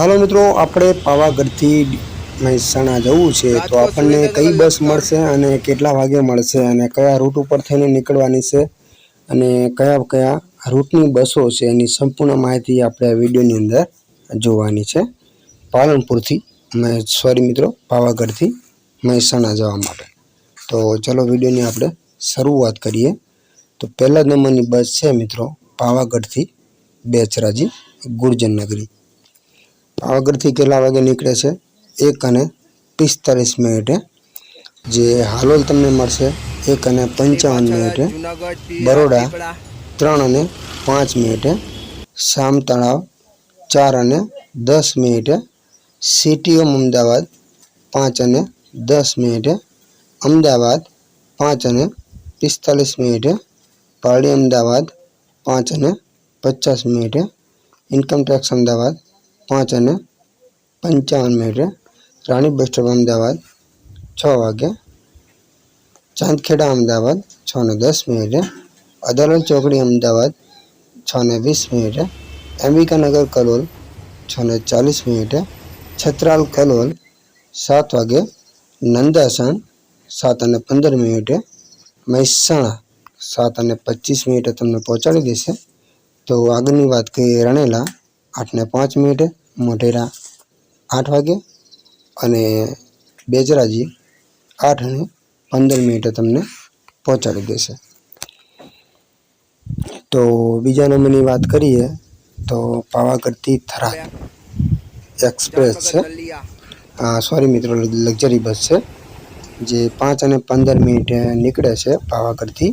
હાલો મિત્રો, આપણે પાવાગઢથી મહેસાણા જવું છે, તો આપણને કઈ બસ મળશે અને કેટલા વાગે મળશે અને કયા રૂટ ઉપર થઈને નીકળવાની છે અને કયા કયા રૂટની બસો છે એની સંપૂર્ણ માહિતી આપણે આ વિડીયોની અંદર જોવાની છે. પાલનપુરથી સોરી મિત્રો, પાવાગઢથી મહેસાણા જવા માટે. તો ચલો વિડીયોની આપણે શરૂઆત કરીએ. તો પહેલા નંબરની બસ છે મિત્રો, પાવાગઢથી બેચરાજી ગુર્જર નગરી. પાવાગઢથી કેટલા વાગે નીકળે છે? એક અને પિસ્તાલીસ મિનિટે. જે હાલોલ તમને મળશે, એક અને પંચાવન મિનિટે. બરોડા, ત્રણ અને પાંચ મિનિટે. શામ તળાવ, ચાર અને દસ મિનિટે. સીટીએમ અમદાવાદ, પાંચ અને દસ મિનિટે. અમદાવાદ, પાંચ અને પિસ્તાલીસ મિનિટે. પારડી અમદાવાદ, પાંચ અને પચાસ મિનિટે. ઇન્કમટેક્સ અમદાવાદ પાંચ અને પંચાવન મિનિટે રાણી બસ સ્ટોપ અમદાવાદ છ વાગે ચાંદખેડા અમદાવાદ છ ને દસ મિનિટે અદાલત ચોકડી અમદાવાદ છ ને વીસ મિનિટે અંબિકાનગર કલોલ છ ને ચાલીસ મિનિટે છત્રાલ કલોલ સાત વાગે નંદાસણ સાત અને પંદર મિનિટે મહેસાણા સાત અને પચીસ મિનિટે તમને પહોંચાડી દેશે તો આગળની વાત કરીએ રણેલા આઠ ને પાંચ મિનિટે મોઢેરા આઠ વાગે અને બેચરાજી આઠ અને પંદર મિનિટે તમને પહોંચાડી દેશે. તો બીજા નંબરની વાત કરીએ તો પાવાગઢથી થરાદ એક્સપ્રેસ છે. સોરી મિત્રો લક્ઝરી બસ છે જે પાંચ અને પંદર મિનિટે નીકળે છે પાવાગઢથી.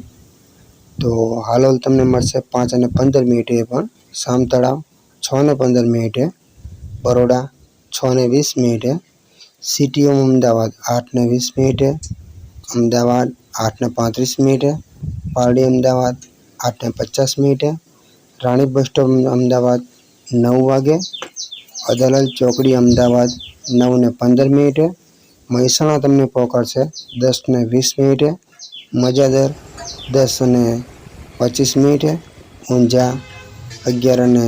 તો હાલોલ તમને મળશે પાંચ અને પંદર મિનિટે પણ સામ તળાવ છ ને પંદર મિનિટે બરોડા છ ને વીસ મિનિટે. સીટીએમ અમદાવાદ આઠ ને વીસ મિનિટે. અમદાવાદ આઠ ને પાંત્રીસ મિનિટે. પારડી અમદાવાદ આઠ ને પચાસ મિનિટે. રાણી બસ સ્ટોપ અમદાવાદ નવ વાગે. અદાલત ચોકડી અમદાવાદ નવ ને પંદર મિનિટે. મહેસાણા તમને પહોંચાડશે દસ ને વીસ મિનિટે. મજાદર દસ અને પચીસ મિનિટે. ઊંઝા અગિયાર અને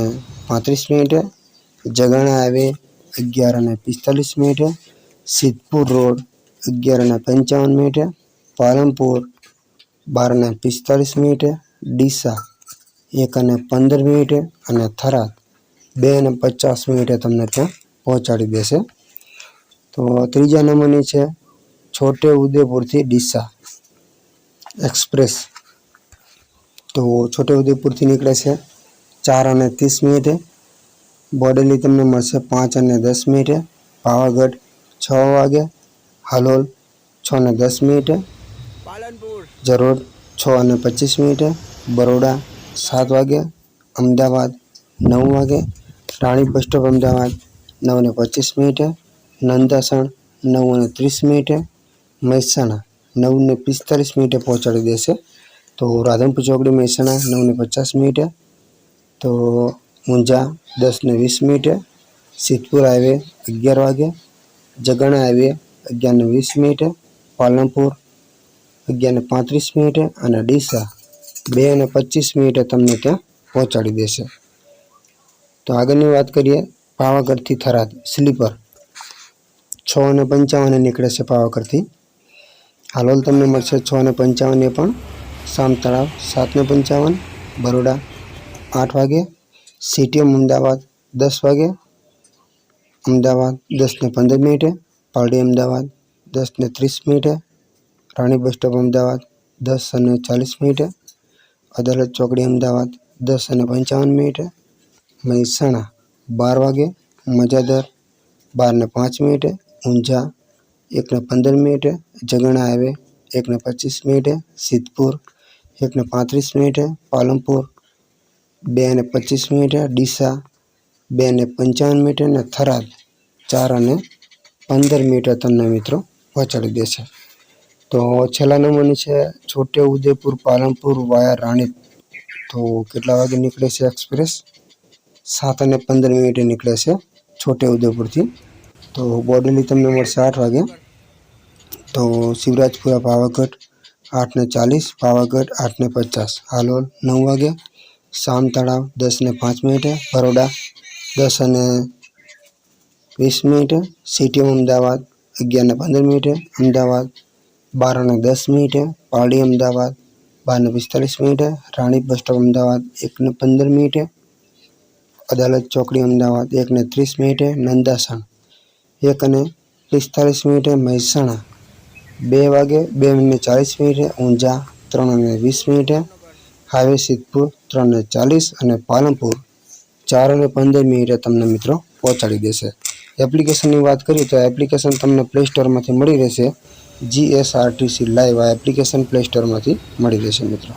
પાંત્રીસ મિનિટે. જગાણા હાઈવે અગિયાર અને પિસ્તાલીસ મિનિટે સિદ્ધપુર રોડ અગિયાર અને પંચાવન મિનિટે પાલનપુર બાર અને પિસ્તાલીસ મિનિટે ડીસા એક અને પંદર મિનિટે અને થરાદ બે અને પચાસ મિનિટે તમને ત્યાં પહોંચાડી દેશે. તો ત્રીજા નંબરની છે છોટે ઉદેપુરથી ડીસા એક્સપ્રેસ. તો છોટે ઉદેપુરથી નીકળે છે ચાર અને ત્રીસ મિનિટે બોડેલી તમને મળશે પાંચ અને દસ મિનિટે. પાવાગઢ છ વાગે હાલોલ છ અને દસ મિનિટે. જરોડ છ અને પચીસ મિનિટે. બરોડા સાત વાગે અમદાવાદ નવ વાગે. રાણી બસ સ્ટોપ અમદાવાદ નવ અને પચીસ મિનિટે. નંદાસણ નવ અને ત્રીસ મિનિટે. મહેસાણા નવ ને પિસ્તાલીસ મિનિટે પહોંચાડી દેશે. તો રાધનપુર ચોકડી મહેસાણા નવ ને પચાસ મિનિટે. તો ઊંઝા દસ ને વીસ મિનિટે, સિદ્ધપુર હાઈવે અગિયાર વાગે, જગાણા હાઈવે અગિયાર ને વીસ મિનિટે, પાલનપુર અગિયાર ને પાંત્રીસ મિનિટે અને ડીસા બે અને પચીસ મિનિટે તમને ત્યાં પહોંચાડી દેશે. તો આગળની વાત કરીએ, પાવાગઢથી થરાદ સ્લીપર. છ અને પંચાવને નીકળે છે પાવાગઢથી. હાલોલ તમને મળશે છ અને પંચાવને પણ. શામ તળાવ સાત ને પંચાવન, બરોડા આઠ વાગે. સીટીએમ અમદાવાદ દસ વાગે અમદાવાદ દસ ને પંદર મિનિટે પારડી અમદાવાદ દસ ને ત્રીસ મિનિટે રાણી બસ સ્ટોપ અમદાવાદ દસ અને ચાલીસ મિનિટે અદાલત ચોકડી અમદાવાદ દસ અને પંચાવન મિનિટે મહેસાણા બાર વાગે મજાદર બાર ને પાંચ મિનિટે ઊંઝા એક ને પંદર મિનિટે જગણા હાઈવે એક ને પચીસ મિનિટે સિદ્ધપુર એક ને પાંત્રીસ મિનિટે પાલનપુર બે અને પચીસ મિનિટે ડીસા બે અને પંચાવન મિનિટે અને થરાદ ચાર અને પંદર મિનિટે તમને મિત્રો પહોંચાડી દેશે. તો છેલ્લા નંબરની છે છોટે ઉદેપુર, પાલનપુર, વાયા રાણીપ તો કેટલા વાગે નીકળે છે એક્સપ્રેસ? સાત અને પંદર મિનિટે નીકળે છે છોટે ઉદેપુરથી. તો બોડેલી તમને મળશે આઠ વાગે. તો શિવરાજપુરા, પાવાગઢ આઠને ચાલીસ, પાવાગઢ આઠને પચાસ. હાલોલ નવ વાગે. શામ તળાવ દસ ને પાંચ મિનિટે, બરોડા દસ અને વીસ મિનિટે, સિટી અમદાવાદ અગિયાર ને પંદર મિનિટે, અમદાવાદ બાર અને દસ મિનિટે, પારડી અમદાવાદ બાર ને પિસ્તાલીસ મિનિટે, રાણી બસ સ્ટોપ અમદાવાદ એક ને પંદર મિનિટે, અદાલત ચોકડી અમદાવાદ એક ને ત્રીસ મિનિટે, નંદાસણ એક અને પિસ્તાલીસ મિનિટે, મહેસાણા બે વાગે બે મિનિટે ચાલીસ મિનિટે, ઊંઝા ત્રણ અને વીસ મિનિટે હાઈવે સિદ્ધપુર ત્રણને ચાલીસ અને પાલનપુર ચાર અને પંદર મિનિટે તમને મિત્રો પહોંચાડી દેશે. એપ્લિકેશનની વાત કરીએ તો એપ્લિકેશન તમને પ્લે સ્ટોરમાંથી મળી રહેશે. જીએસઆરટીસી લાઈવ આ એપ્લિકેશન પ્લે સ્ટોરમાંથી મળી રહેશે મિત્રો.